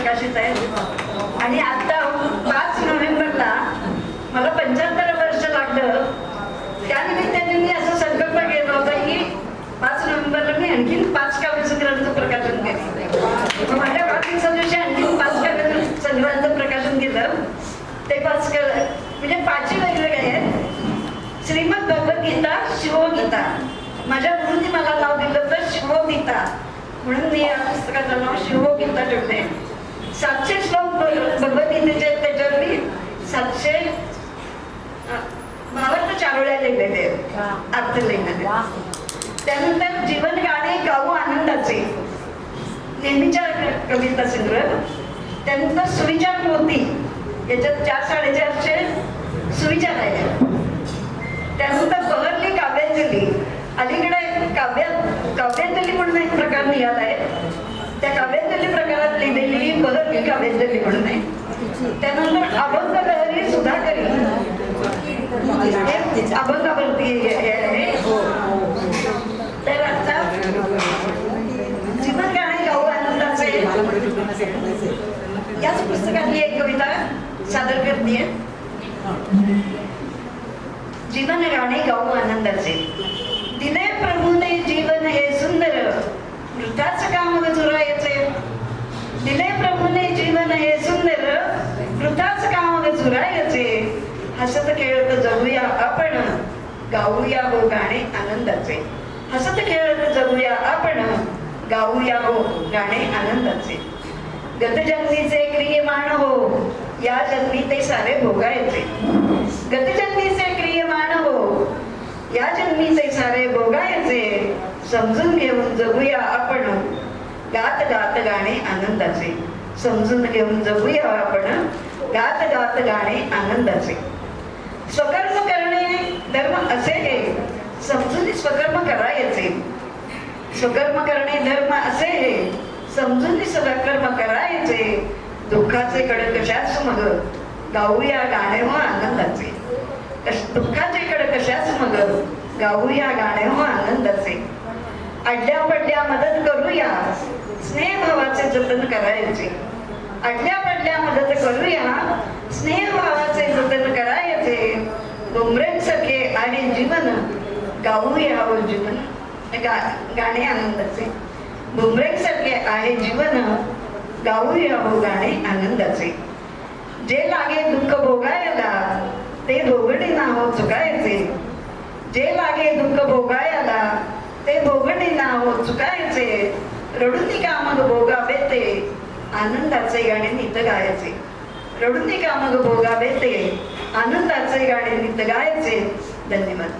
प्रकाशित आहे. आणि आता पाच नोव्हेंबरला मला पंच्याहत्तर वर्ष लागलं. त्यानिमित्ताने मी असा संकल्प केला होता की पाच नोव्हेंबरला मी आणखीन पाच काव्यसंग्रहांचं प्रकाशन केलं माझ्या वाढदिवसा दिवशी आणखीन पाच काव्य संग्रहांचं प्रकाशन केलं. ते पाच म्हणजे पाचही वेगवेगळे आहेत. श्रीमद भगवद्गीता शिवगीता. माझ्या गुरुनी मला नाव दिलं तर शिवगीता. म्हणून मी या पुस्तकाचं नाव शिवगीता ठेवते सातशे श्लोक भगवद्गीतेचे आहेत त्याच्यावर मी सातशे भावार्थ चारोळ्या लिहिलेले अर्थ लिहिलेले त्यानंतर जीवन गाणे गाऊ आनंदाचे. नेहमीच्या कविता संग्रह. त्यानंतर सुविचार मोती. याच्यात चार साडेचारशे सुविचार आहे त्यानंतर बहरली काव्यांजली. अलीकडे काव्यात काव्यांजली म्हणून एक प्रकार निघाला आहे. त्या काव्यांजली प्रकारात लिहिलेली बहरली काव्यांजली म्हणून आहे त्यानंतर अभंग लहरी सुधाकरी. हे अभंगावरती तर आता जीवन गाणे गाऊ आनंदाचे याच पुस्तकातली एक कविता सादर करते. जीवन गाणे गाऊ आनंदाचे. दिले प्रभूने जीवन हे सुंदर वृथाच काम गजुरायचे दिले प्रभूने जीवन हे सुंदर वृथाच काम झुरायचे हसत खेळत जगूया आपण. गाऊया हो गाणे आनंदाचे. हसत खेळत जगूया आपण. गाऊया हो गाणे आनंदाचे. गतजन्मीचे क्रियमाण हो या जन्मी ते सारे भोगायचे. गतजन्मीचे क्रियमाण हो या जन्मी ते सारे भोगायचे. समजून घेऊन जगूया आपण. गात गात गाणे आनंदाचे. समजून घेऊन जगूया आपण. गात गात गाणे आनंदाचे. स्वकर्म करणे धर्म असे हे. समजून स्वकर्म करायचे. स्वकर्म करणे धर्म असे हे. समजून स्वकर्म करायचे. दुःखाचे कडे कशाच मग गाऊया गाणे हो आनंदाचे. कश- दुःखाचे कडे कशाच मग गाऊया गाणे हो आनंदाचे. अड्ड्या पड्ड्या मदत करूया. स्नेह भावाचे जतन करायचे. अडल्या पडल्या मदत करूया. स्नेह भावाचे जतन करायचे. डोंगरें सखे आणि जीवन गाऊया व जीवन गा- गाणे आनंदाचे. डोंगरें आहे जीवन गाऊया हो गाणे आनंदाचे. जे लागे दुःख भोगायला ते भोगणे नाव चुकायचे. जे लागे दुःख भोगायला ते भोगणे नाव चुकायचे. रडून का मग भोगावे ते आनंदाचे गाणे नित गायचे. रडून का मग भोगा बेते आनंदाचे गाणे नित गायचे. धन्यवाद.